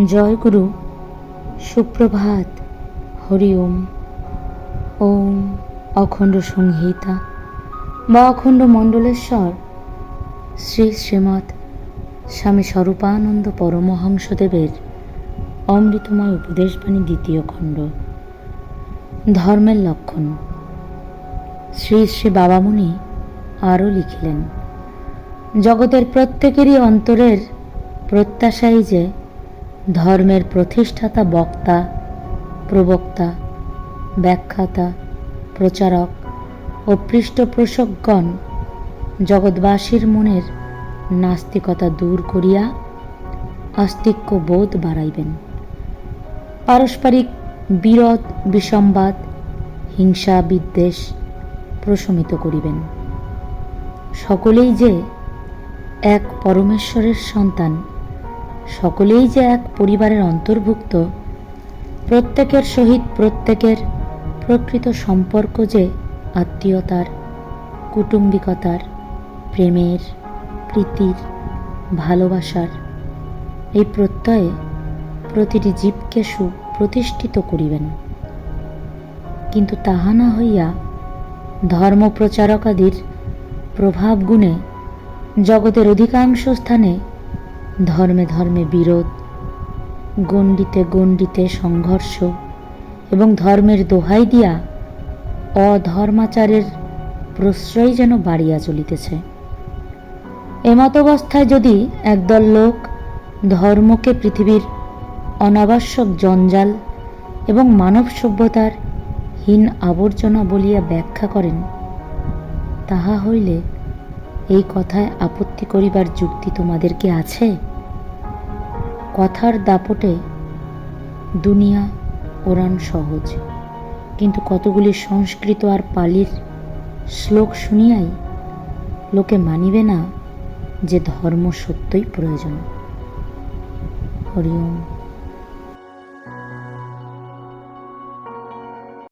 জয় গুরু। সুপ্রভাত। হরি ওম। ওম অখণ্ড সংহিতা। বা অখণ্ড মণ্ডলেশ্বর। শ্রী শ্রীমৎ স্বামী স্বরূপানন্দ পরমহংসদেবের অমৃতময় উপদেশবাণী দ্বিতীয় খণ্ড। ধর্মের লক্ষণ। শ্রী শ্রী বাবামুনি আরও লিখিলেন, জগতের প্রত্যেকেরই অন্তরের প্রত্যাশাই যে ধর্মের প্রতিষ্ঠাতা, বক্তা, প্রবক্তা, ব্যাখ্যাতা, প্রচারক ও পৃষ্ঠপোষকগণ জগৎবাসীর মনের নাস্তিকতা দূর করিয়া আস্তিক্য বোধ বাড়াইবেন। পারস্পরিক বিরোধ, বিসম্বাদ, হিংসা, বিদ্বেষ প্রশমিত করিবেন। সকলেই যে এক পরমেশ্বরের সন্তান সকলেই যে এক পরিবারের অন্তর্ভুক্ত, প্রত্যেকের সহিত প্রত্যেকের প্রকৃত সম্পর্ক যে আত্মীয়তার, কুটুম্বিকতার, প্রেমের, প্রীতির, ভালোবাসার, এই প্রত্যয়ে প্রতিটি জীবকে সুপ্রতিষ্ঠিত করিবেন। কিন্তু তাহা না হইয়া ধর্মপ্রচারকাদির প্রভাব গুণে জগতের অধিকাংশ স্থানে ধর্মে ধর্মে বিরোধ, গণ্ডিতে গণ্ডিতে সংঘর্ষ এবং ধর্মের দোহাই দিয়া অধর্মাচারের প্রশ্রয় যেন বাড়িয়া চলিতেছে। এমতাবস্থায় যদি একদল লোক ধর্মকে পৃথিবীর অনাবশ্যক জঞ্জাল এবং মানব সভ্যতার হীন আবর্জনা বলিয়া ব্যাখ্যা করেন, তাহা হইলে এই কথায় আপত্তি করিবার যুক্তি তোমাদের কি আছে? কথার দাপটে দুনিয়া ওরান সহজ। কিন্তু কতগুলি সংস্কৃত আর পালির শ্লোক শুনিয়াই লোকে মানিবে না যে ধর্ম সত্যই প্রয়োজন। হরি ওম